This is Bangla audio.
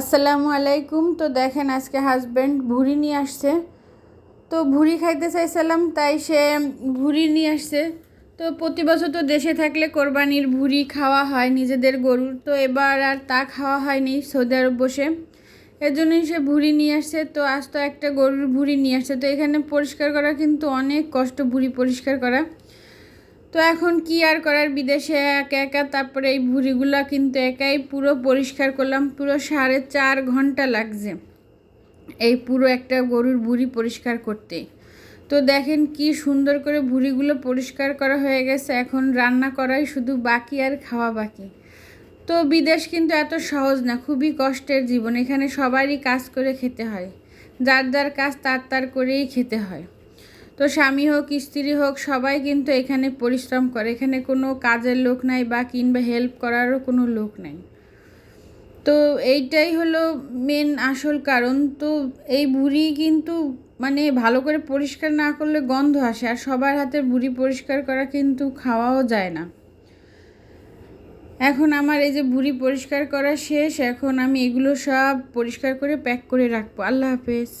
আসসালামু আলাইকুম। তো দেখেন আজকে হাজব্যান্ড ভুড়ি নিয়ে আসছে। তো ভুড়ি খাইতে চাইছিলাম, তাই সে ভুড়ি নিয়ে আসছে। তো প্রতি বছর তো দেশে থাকলে কোরবানির ভুড়ি খাওয়া হয় নিজেদের গরুর। তো এবার আর তা খাওয়া হয়নি সৌদি আরব বসে। এর জন্যই সে ভুড়ি নিয়ে আসছে। তো আজ তো একটা গরুর ভুড়ি নিয়ে আসছে। তো এখানে পরিষ্কার করা কিন্তু অনেক কষ্ট ভুড়ি পরিষ্কার করা। তো এখন কি আর করার? বিদেশে একা একা, তারপরে এই ভুড়িগুলো কিন্তু একাই পুরো পরিষ্কার করলাম, পুরো সাড়ে চার ঘণ্টা লাগছে এই পুরো একটা গরুর ভুড়ি পরিষ্কার করতে। তো দেখেন কি সুন্দর করে ভুড়িগুলো পরিষ্কার করা হয়ে গেছে, এখন রান্না করাই শুধু বাকি আর খাওয়া বাকি। তো বিদেশ কিন্তু এত সহজ না, খুবই কষ্টের জীবন, এখানে সবারই কাজ করে খেতে হয়, যার যার কাজ তার তার করেই খেতে হয়। তো স্বামী হোক, স্ত্রী হোক, সবাই কিন্তু এখানে পরিশ্রম করে। এখানে কোনো কাজের লোক নাই বা কিংবা হেল্প করারও কোনো লোক নাই। তো এইটাই হলো মেন আসল কারণ। তো এই বুড়ি কিন্তু মানে ভালো করে পরিষ্কার না করলে গন্ধ আসে আর সবার হাতে বুড়ি পরিষ্কার করা কিন্তু খাওয়াও যায় না। এখন আমার এই যে বুড়ি পরিষ্কার করা শেষ, এখন আমি এগুলো সব পরিষ্কার করে প্যাক করে রাখব। আল্লাহ হাফেজ।